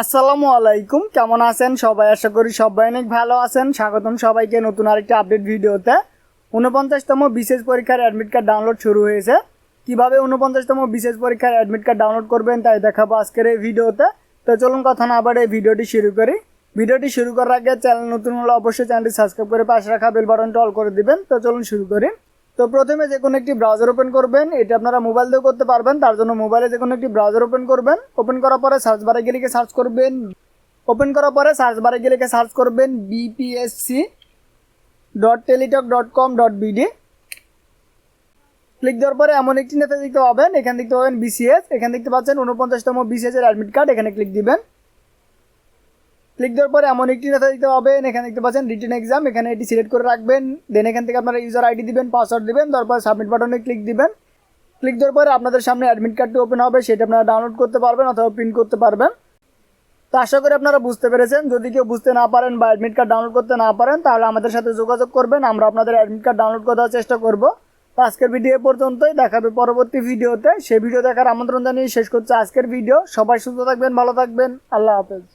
আসসালামু আলাইকুম। কেমন আছেন সবাই? আশা করি সবাই অনেক ভালো আছেন। স্বাগতম সবাইকে নতুন আরেকটি আপডেট ভিডিওতে। উনপঞ্চাশতম বিশেষ পরীক্ষার অ্যাডমিট কার্ড ডাউনলোড শুরু হয়েছে। কীভাবে উনপঞ্চাশতম বিশেষ পরীক্ষার অ্যাডমিট কার্ড ডাউনলোড করবেন তাই দেখাবো আজকের এই ভিডিওতে। তো চলুন কথা না আবার এই ভিডিওটি শুরু করি। ভিডিওটি শুরু করার আগে চ্যানেল নতুন হলে অবশ্যই চ্যানেলটি সাবস্ক্রাইব করে পাশে রাখা বেল বাটনটা অল করে দিবেন। তো চলুন শুরু করি। তো প্রথমে যে কোনো একটি ব্রাউজার ওপেন করবেন, এটা আপনারা মোবাইল দিয়েও করতে পারবেন, তার জন্য মোবাইলে যে কোনো একটি ব্রাউজার ওপেন করবেন ওপেন করার পরে সার্চ বারে গিয়ে লিখে সার্চ করবেন ওপেন করার পরে সার্চ বারে গিয়ে লিখে সার্চ করবেন BPSC dot Teletalk dot com dot BD click দেওয়ার পরে এমন একটি নেতা দেখতে পাবেন, এখানে দেখতে পাবেন বিসিএস এখানে দেখতে পাচ্ছেন উনপঞ্চাশতম বিসিএস এর অ্যাডমিট কার্ড এখানে ক্লিক দিবেন। ক্লিক দেওয়ার পরে এমন একটি নেতা দিতে পাবেন। এখানে দেখতে পাচ্ছেন রিটেন এক্সাম এখানে এটি সিলেক্ট করে রাখবেন। দেন এখান থেকে আপনারা ইউজার আইডি দিবেন পাসওয়ার্ড দিবেন, তারপর সাবমিট বাটনে ক্লিক দিবেন। ক্লিক দেওয়ার পরে আপনাদের সামনে অ্যাডমিট কার্ডটি ওপেন হবে, সেটা আপনারা ডাউনলোড করতে পারবেন অথবা প্রিন্ট করতে পারবেন। তো আশা করি আপনারা বুঝতে পেরেছেন। যদি কেউ বুঝতে না পারেন বা অ্যাডমিট কার্ড ডাউনলোড করতে না পারেন, তাহলে আমাদের সাথে যোগাযোগ করবেন। আমরা আপনাদের অ্যাডমিট কার্ড ডাউনলোড করার চেষ্টা করব। তো আজকের ভিডিও পর্যন্তই। দেখাবে পরবর্তী ভিডিওতে সেই ভিডিও দেখার আমন্ত্রণ জানিয়ে শেষ করছে আজকের ভিডিও সবাই সুস্থ থাকবেন, ভালো থাকবেন। আল্লাহ হাফেজ।